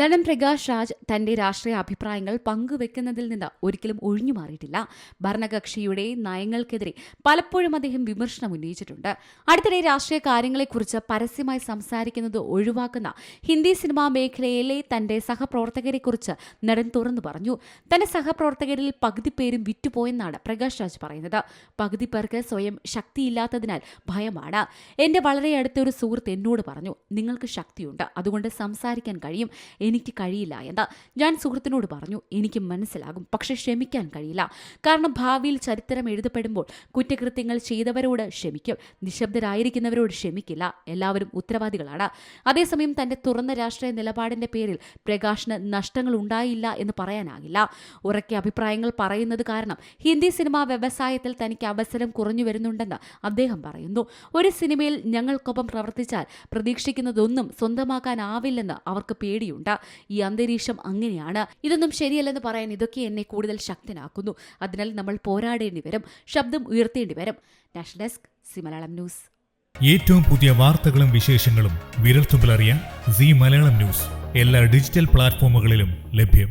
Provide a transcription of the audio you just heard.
നടൻ പ്രകാശ് രാജ് തന്റെ രാഷ്ട്രീയ അഭിപ്രായങ്ങൾ പങ്കുവെക്കുന്നതിൽ നിന്ന് ഒരിക്കലും ഒഴിഞ്ഞു മാറിയിട്ടില്ല. ഭരണകക്ഷിയുടെ നയങ്ങൾക്കെതിരെ പലപ്പോഴും അദ്ദേഹം വിമർശനം ഉന്നയിച്ചിട്ടുണ്ട്. അടുത്തിടെ രാഷ്ട്രീയ കാര്യങ്ങളെക്കുറിച്ച് പരസ്യമായി സംസാരിക്കുന്നത് ഒഴിവാക്കുന്ന ഹിന്ദി സിനിമാ മേഖലയിലെ തന്റെ സഹപ്രവർത്തകരെക്കുറിച്ച് നടൻ തുറന്നു പറഞ്ഞു. തന്റെ സഹപ്രവർത്തകരിൽ പകുതി പേരും വിറ്റുപോയെന്നാണ് പ്രകാശ് രാജ് പറയുന്നത്. പകുതി പേർക്ക് സ്വയം ശക്തിയില്ലാത്തതിനാൽ ഭയമാണ്. എന്റെ വളരെ അടുത്തൊരു സുഹൃത്ത് എന്നോട് പറഞ്ഞു നിങ്ങൾക്ക് ശക്തിയുണ്ട്. അതുകൊണ്ട് സംസാരിക്കാൻ കഴിയും. എനിക്ക് കഴിയില്ല എന്ന് ഞാൻ സുഹൃത്തിനോട് പറഞ്ഞു എനിക്ക് മനസ്സിലാകും പക്ഷെ ക്ഷമിക്കാൻ കഴിയില്ല. കാരണം ഭാവിയിൽ ചരിത്രം എഴുതപ്പെടുമ്പോൾ കുറ്റകൃത്യങ്ങൾ ചെയ്തവരോട് ക്ഷമിക്കും നിശബ്ദരായിരിക്കുന്നവരോട് ക്ഷമിക്കില്ല. എല്ലാവരും ഉത്തരവാദികളാണ്. അതേസമയം തന്റെ തുറന്ന രാഷ്ട്രീയ നിലപാടിന്റെ പേരിൽ പ്രകാശിന് നഷ്ടങ്ങൾ ഉണ്ടായില്ല എന്ന് പറയാനാകില്ല. ഉറക്കെ അഭിപ്രായങ്ങൾ പറയുന്നത് കാരണം ഹിന്ദി സിനിമാ വ്യവസായത്തിൽ തനിക്ക് അവസരം കുറഞ്ഞു വരുന്നുണ്ടെന്ന് അദ്ദേഹം പറയുന്നു. ഒരു സിനിമയിൽ ഞങ്ങൾക്കൊപ്പം പ്രവർത്തിച്ചാൽ പ്രതീക്ഷിക്കുന്നതൊന്നും സ്വന്തമാക്കാനാവില്ലെന്ന് അവർക്ക് പേടിയുണ്ട്. ഈ അന്തരീക്ഷം അങ്ങനെയാണ്. ഇതൊന്നും ശരിയല്ലെന്ന് പറയാൻ ഇതൊക്കെ എന്നെ കൂടുതൽ ശക്തനാക്കുന്നു. അതിനാൽ നമ്മൾ പോരാടേണ്ടി വരും ശബ്ദം ഉയർത്തേണ്ടി വരും. National desk Zee Malayalam news. ഏറ്റവും പുതിയ വാർത്തകളും വിശേഷങ്ങളും വിരൽത്തുമ്പിലറിയാൻ സി മലയാളം ന്യൂസ്. എല്ലാ ഡിജിറ്റൽ പ്ലാറ്റ്ഫോമുകളിലും ലഭ്യം.